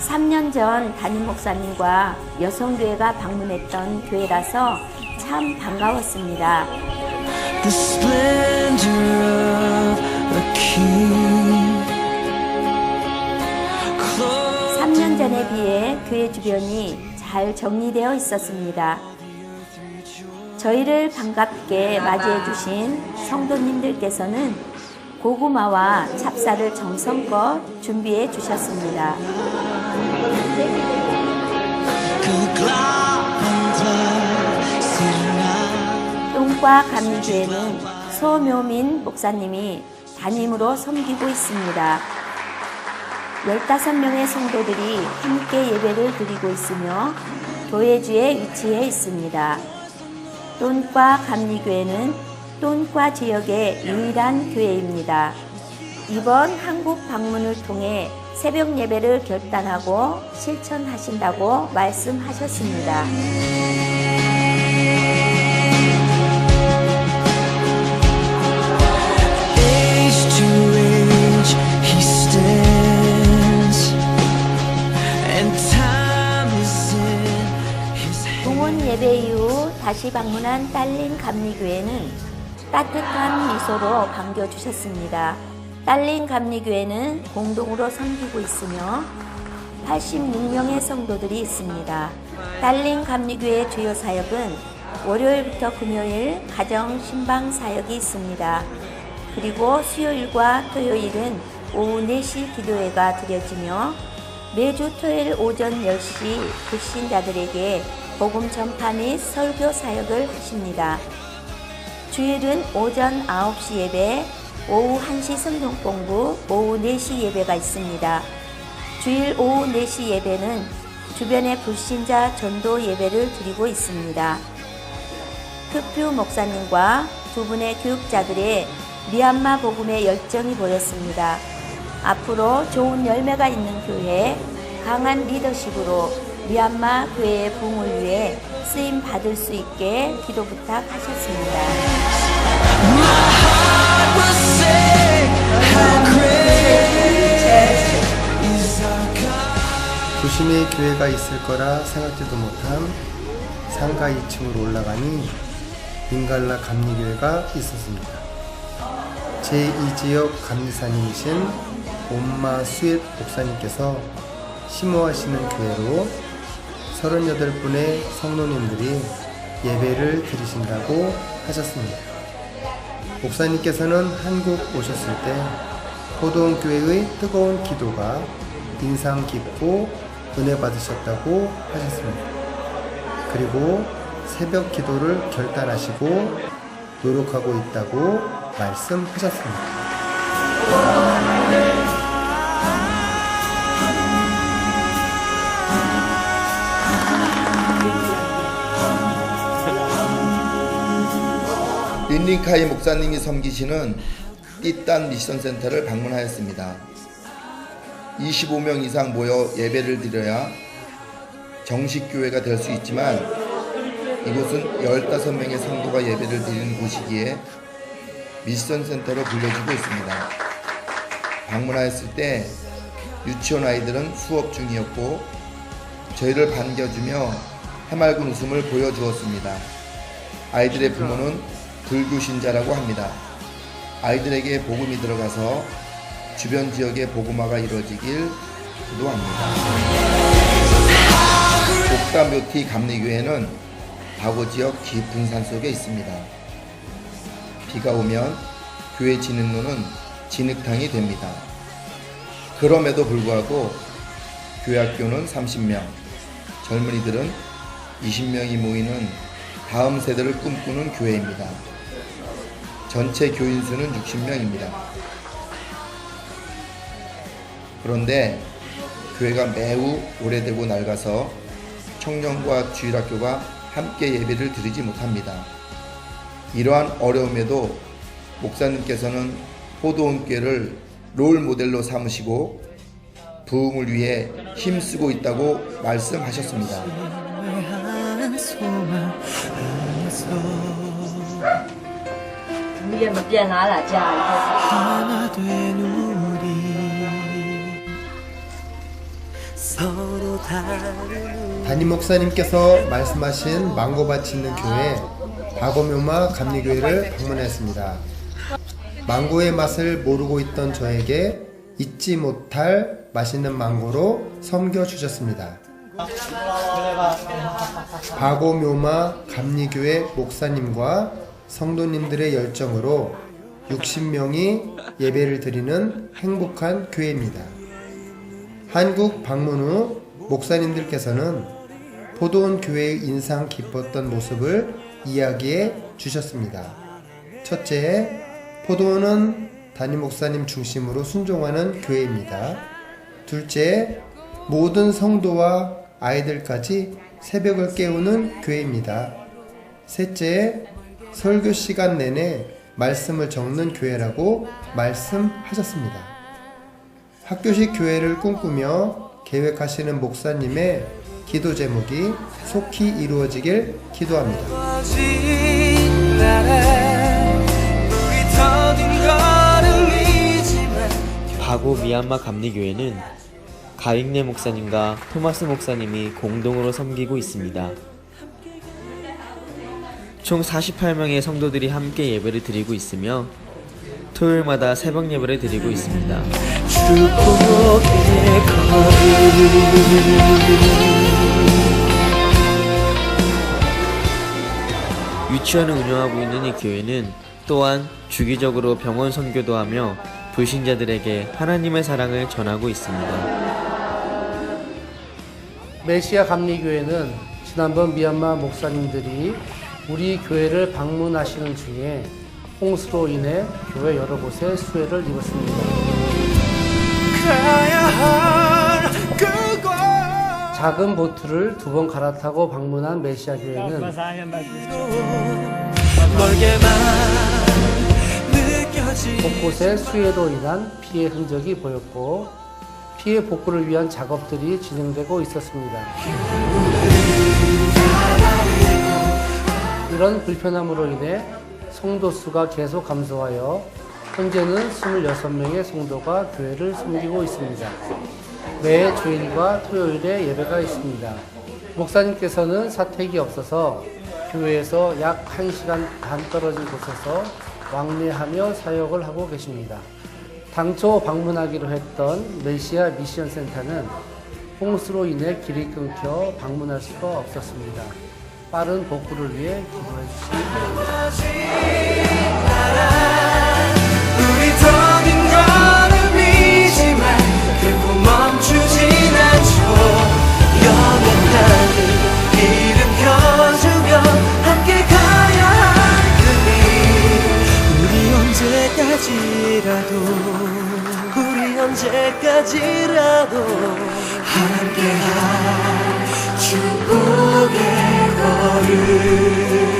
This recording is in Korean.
3년 전 담임 목사님과 여성교회가 방문했던 교회라서 참 반가웠습니다. the splendor of a king. Clothed 3년 전에 비해 교회 주변이 잘 정리되어 있었습니다. 저희를 반갑게 맞이해 주신 성도님들께서는 고구마와 찹쌀을 정성껏 준비해 주셨습니다. 똥과 감리교회는 소묘민 목사님이 담임으로 섬기고 있습니다. 15명의 성도들이 함께 예배를 드리고 있으며 교회주에 위치해 있습니다. 똔과 감리교회는 똔과 지역의 유일한 교회입니다. 이번 한국 방문을 통해 새벽 예배를 결단하고 실천하신다고 말씀하셨습니다. 봉헌 예배 이후 다시 방문한 딸린 감리교회는 따뜻한 미소로 반겨주셨습니다. 딸린 감리교회는 공동으로 섬기고 있으며 86명의 성도들이 있습니다. 딸린 감리교회 주요 사역은 월요일부터 금요일 가정 신방 사역이 있습니다. 그리고 수요일과 토요일은 오후 4시 기도회가 드려지며 매주 토요일 오전 10시 불신자들에게 복음 전파 및 설교 사역을 하십니다. 주일은 오전 9시 예배, 오후 1시 성경 공부, 오후 4시 예배가 있습니다. 주일 오후 4시 예배는 주변의 불신자 전도 예배를 드리고 있습니다. 흑뷰 목사님과 두 분의 교육자들의 미얀마 복음의 열정이 보였습니다. 앞으로 좋은 열매가 있는 교회, 강한 리더십으로 미얀마 교회의 부흥을 위해 쓰임 받을 수 있게 기도 부탁하셨습니다. 도심에 교회가 있을 거라 생각지도 못한 상가 2층으로 올라가니 빙갈라 감리교회가 있었습니다. 제2지역 감리사님이신 엄마 수엣 목사님께서 심호하시는 교회로 38분의 성도님들이 예배를 드리신다고 하셨습니다. 목사님께서는 한국 오셨을 때 포동교회의 뜨거운 기도가 인상 깊고 은혜 받으셨다고 하셨습니다. 그리고 새벽 기도를 결단하시고 노력하고 있다고 말씀하셨습니다. 린링카이 목사님이 섬기시는 띠딴 미션 센터를 방문하였습니다. 25명 이상 모여 예배를 드려야 정식 교회가 될 수 있지만 이곳은 15명의 성도가 예배를 드리는 곳이기에 미션 센터로 불려지고 있습니다. 방문하였을 때 유치원 아이들은 수업 중이었고 저희를 반겨주며 해맑은 웃음을 보여주었습니다. 아이들의 부모는 불교 신자라고 합니다. 아이들에게 복음이 들어가서 주변 지역에 복음화가 이루어지길 기도합니다. 옥다묘티 감리교회는 바고 지역 깊은 산 속에 있습니다. 비가 오면 교회 진흙로는 진흙탕이 됩니다. 그럼에도 불구하고 교회 학교는 30명, 젊은이들은 20명이 모이는 다음 세대를 꿈꾸는 교회입니다. 전체 교인 수는 60명입니다. 그런데 교회가 매우 오래되고 낡아서 청년과 주일학교가 함께 예배를 드리지 못합니다. 이러한 어려움에도 목사님께서는 포도원교회를 롤 모델로 삼으시고 부흥을 위해 힘쓰고 있다고 말씀하셨습니다. 담임 목사님께서 말씀하신 망고밭이 있는 교회 박오묘마 감리교회를 방문했습니다. 망고의 맛을 모르고 있던 저에게 잊지 못할 맛있는 망고로 섬겨 주셨습니다. 박오묘마 감리교회 목사님과 성도님들의 열정으로 60명이 예배를 드리는 행복한 교회입니다. 한국 방문 후 목사님들께서는 포도원 교회의 인상 깊었던 모습을 이야기해 주셨습니다. 첫째, 포도원은 담임 목사님 중심으로 순종하는 교회입니다. 둘째, 모든 성도와 아이들까지 새벽을 깨우는 교회입니다. 셋째, 설교 시간 내내 말씀을 적는 교회라고 말씀하셨습니다. 학교식 교회를 꿈꾸며 계획하시는 목사님의 기도 제목이 속히 이루어지길 기도합니다. 바고 미얀마 감리교회는 가익내 목사님과 토마스 목사님이 공동으로 섬기고 있습니다. 총 48명의 성도들이 함께 예배를 드리고 있으며 토요일마다 새벽 예배를 드리고 있습니다. 유치원을 운영하고 있는 이 교회는 또한 주기적으로 병원 선교도 하며 불신자들에게 하나님의 사랑을 전하고 있습니다. 메시아 감리교회는 지난번 미얀마 목사님들이 우리 교회를 방문하시는 중에 홍수로 인해 교회 여러 곳에 수해를 입었습니다. 작은 보트를 두 번 갈아타고 방문한 메시아 교회는 곳곳에 수해로 인한 피해 흔적이 보였고 피해 복구를 위한 작업들이 진행되고 있었습니다. 이런 불편함으로 인해 성도 수가 계속 감소하여 현재는 26명의 성도가 교회를 섬기고 있습니다. 매 주일과 토요일에 예배가 있습니다. 목사님께서는 사택이 없어서 교회에서 약 1시간 반 떨어진 곳에서 왕래하며 사역을 하고 계십니다. 당초 방문하기로 했던 메시아 미션 센터는 홍수로 인해 길이 끊겨 방문할 수가 없었습니다. 빠른 복구를 위해 기도해 바랍니다. 우리 언제까지라도 우리 언제까지라도 함께할 축복의 걸음